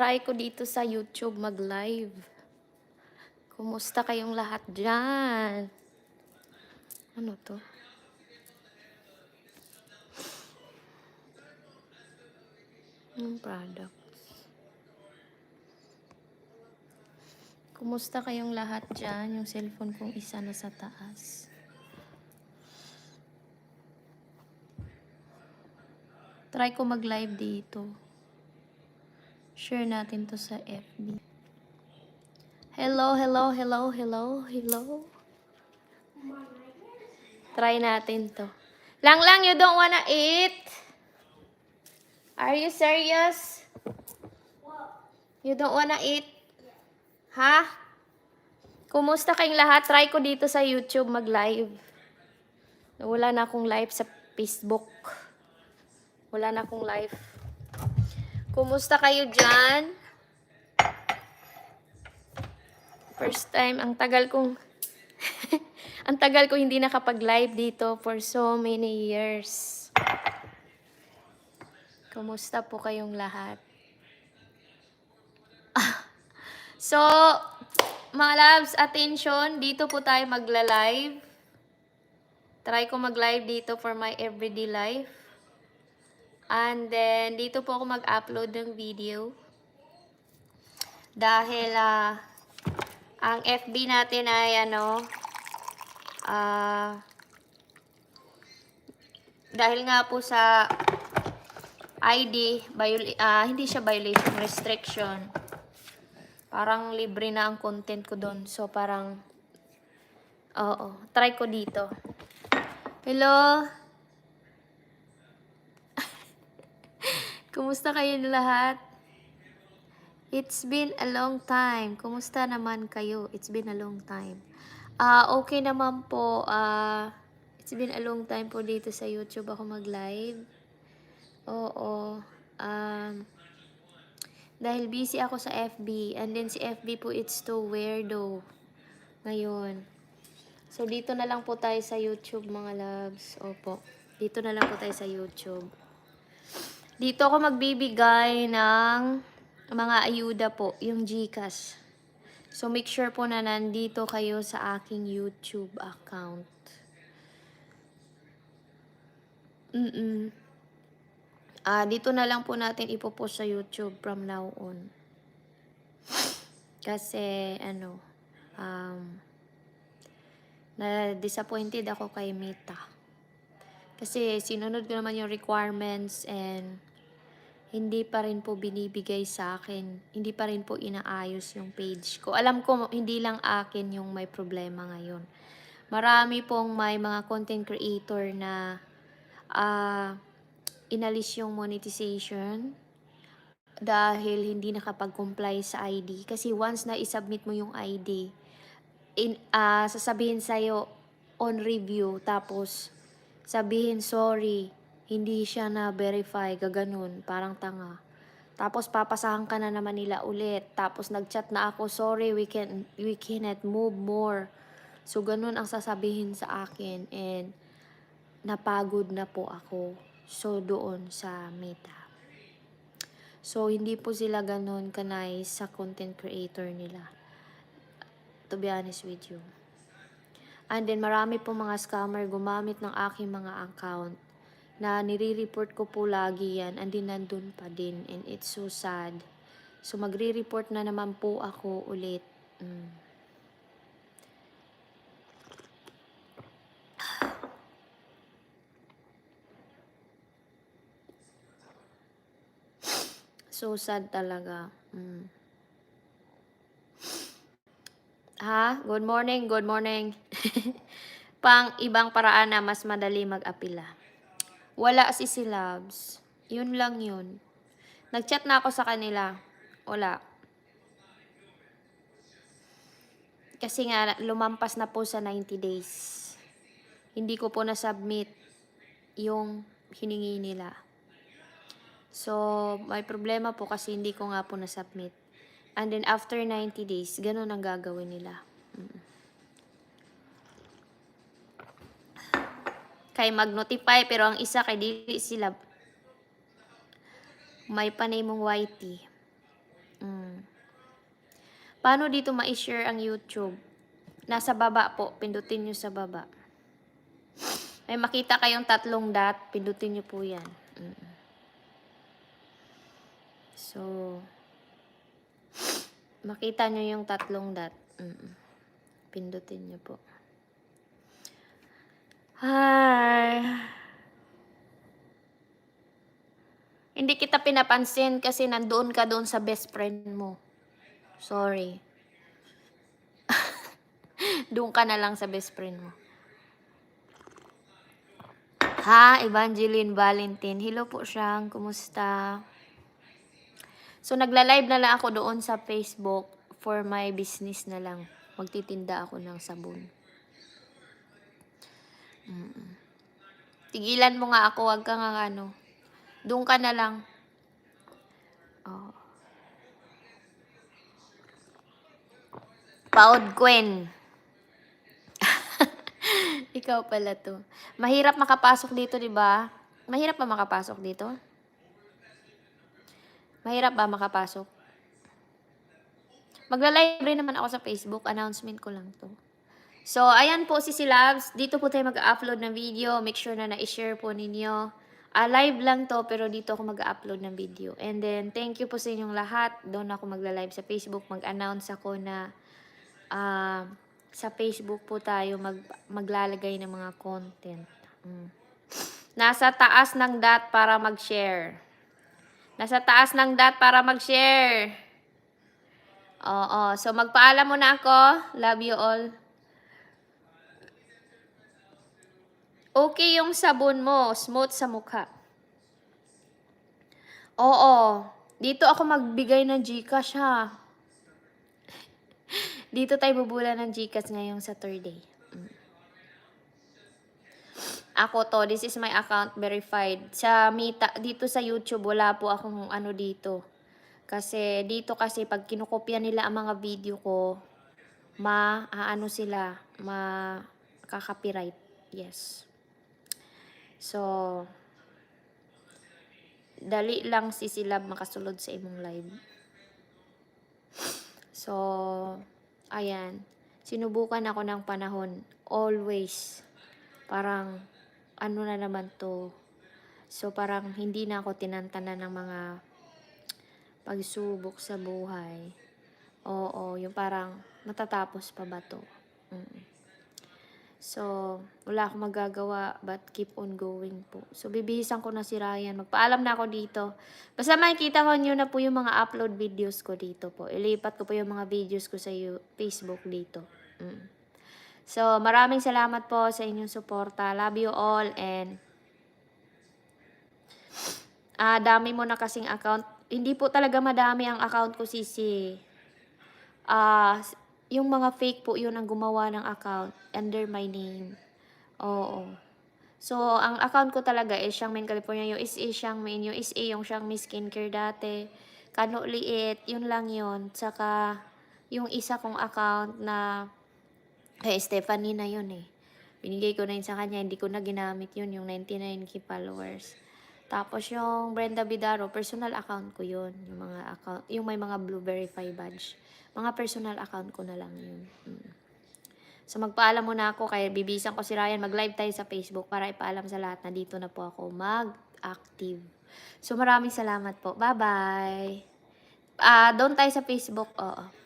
try ko dito sa YouTube mag-live. Kumusta kayong lahat dyan? Ano to? Yung products. Kumusta kayong lahat dyan? Yung cellphone kong isa na sa taas. Try ko mag-live dito. Share natin to sa FB. Hello, hello, hello, hello, hello. Try natin to. Lang lang, you don't wanna eat? Are you serious? You don't wanna eat? Ha? Kumusta kayong lahat? Try ko dito sa YouTube mag-live. Wala na akong live sa Facebook. Wala na akong live. Kumusta kayo dyan? First time, ang tagal kong ang tagal ko hindi nakapag-live dito for so many years. Kumusta po kayong lahat? So, mga loves, attention, dito po tayo magla-live. Try ko mag-live dito for my everyday life. And then, dito po ako mag-upload ng video. Dahil, ah, ang FB natin ay, ano, ah, dahil nga po sa ID, viola- ah, hindi siya violation, restriction. Parang libre na ang content ko doon. So, parang, oo, try ko dito. Hello? Kumusta kayo lahat? It's been a long time. Kumusta naman kayo? It's been a long time. Ah, okay naman po. Ah, it's been a long time po dito sa YouTube ako mag-live. Oo. Um, dahil busy ako sa FB. And then si FB po, it's too weirdo. Ngayon. So, dito na lang po tayo sa YouTube, mga loves. Opo. Dito na lang po tayo sa YouTube. Dito ako magbibigay ng mga ayuda po, yung GCash. So, make sure po na nandito kayo sa aking YouTube account. Mm-mm. Ah, dito na lang po natin ipopost sa YouTube from now on. Kasi, ano, um, na-disappointed ako kay Mita. Kasi sinunod ko naman yung requirements and hindi pa rin po binibigay sa akin. Hindi pa rin po inaayos yung page ko. Alam ko, hindi lang akin yung may problema ngayon. Marami pong may mga content creator na ah inalis yung monetization dahil hindi nakapag-comply sa ID. Kasi once na isubmit mo yung ID, in, ah sasabihin sa'yo on review, tapos sabihin sorry, hindi siya na-verify, gaganon, parang tanga. Tapos papasahan ka na naman nila ulit. Tapos nagchat na ako, sorry, we can we cannot move more. So ganun ang sasabihin sa akin and napagod na po ako. So doon sa Meta. So hindi po sila ganun kanay sa content creator nila. To be honest with you. And then marami po mga scammer gumamit ng aking mga account na nire-report ko po lagi yan and then nandun pa din and it's so sad. So magre-report na naman po ako ulit. Mm. So sad talaga. Mm. Ha? Good morning, good morning. Pang ibang paraan na mas madali mag-apila. Wala si si Labs. Yun lang yun. Nagchat na ako sa kanila. Wala. Kasi nga, lumampas na po sa 90 days. Hindi ko po na-submit yung hiningi nila. So, may problema po kasi hindi ko nga po na-submit. And then, after 90 days, ganun ang gagawin nila. Mm. Kay mag-notify, pero ang isa kay dili sila may panay mong YT. Mm. Paano dito ma-share ang YouTube? Nasa baba po. Pindutin nyo sa baba. May makita kayong tatlong dot. Pindutin nyo po yan. Mm. So, makita nyo yung tatlong dot. Mm. Pindutin nyo po. Hi! Hindi kita pinapansin kasi nandoon ka doon sa best friend mo. Sorry. doon ka na lang sa best friend mo. Ha, Evangeline Valentin. Hello po siyang. Kumusta? So, nagla-live na lang ako doon sa Facebook for my business na lang. Magtitinda ako ng sabon. Mm. Tigilan mo nga ako. Huwag ka nga ano. Doon ka na lang. Oh. Paod Gwen. Ikaw pala to. Mahirap makapasok dito, di ba? Mahirap ba makapasok dito? Mahirap ba makapasok? Magla-live naman ako sa Facebook. Announcement ko lang to. So, ayan po si Silabs. Dito po tayo mag-upload ng video. Make sure na na-share po ninyo. Ah, live lang to, pero dito ako mag-upload ng video. And then, thank you po sa inyong lahat. Doon ako magla-live sa Facebook. Mag-announce ako na ah, sa Facebook po tayo mag, maglalagay ng mga content. Mm. Nasa taas ng dot para mag-share. Nasa taas ng dot para mag-share. Oo. So, magpaalam muna ako. Love you all. Okay yung sabon mo. Smooth sa mukha. Oo. Dito ako magbigay ng Gcash ha. Dito tayo bubula ng Gcash ngayong Saturday. Mm. Ako to, this is my account verified. Sa Mita, dito sa YouTube, wala po akong ano dito. Kasi dito kasi pag kinukopya nila ang mga video ko, ma ano sila, ma copyright. Yes. So, dali lang si Silab makasulod sa imong live. So, ayan. Sinubukan ako ng panahon. Always. Parang, ano na naman to. So, parang hindi na ako tinantanan ng mga pagsubok sa buhay. Oo, yung parang matatapos pa ba to? Mm. So, wala akong magagawa but keep on going po. So, bibihisan ko na si Ryan. Magpaalam na ako dito. Basta makikita ko nyo na po yung mga upload videos ko dito po. Ilipat ko po yung mga videos ko sa Facebook dito. Mm. So, maraming salamat po sa inyong suporta. Love you all and ah dami mo na kasing account. Hindi po talaga madami ang account ko, sisi. Ah, yung mga fake po yun ang gumawa ng account under my name. Oo. So, ang account ko talaga is Xiangmin California. Yung SA Xiangmin. Yung SA yung Xiangmi Skincare dati. Kano Liit. Yun lang yun. Tsaka, yung isa kong account na kay Stephanie na yun eh. Binigay ko na yun sa kanya. Hindi ko na ginamit yun. Yung 99k followers. Tapos yung Brenda Bidaro, personal account ko yun. Yung mga account, yung may mga blue verify badge. Mga personal account ko na lang yun. Mm. So magpaalam muna ako kaya bibisan ko si Ryan. Mag-live tayo sa Facebook para ipaalam sa lahat na dito na po ako mag-active. So maraming salamat po. Bye-bye. Ah, doon tayo sa Facebook. Oo.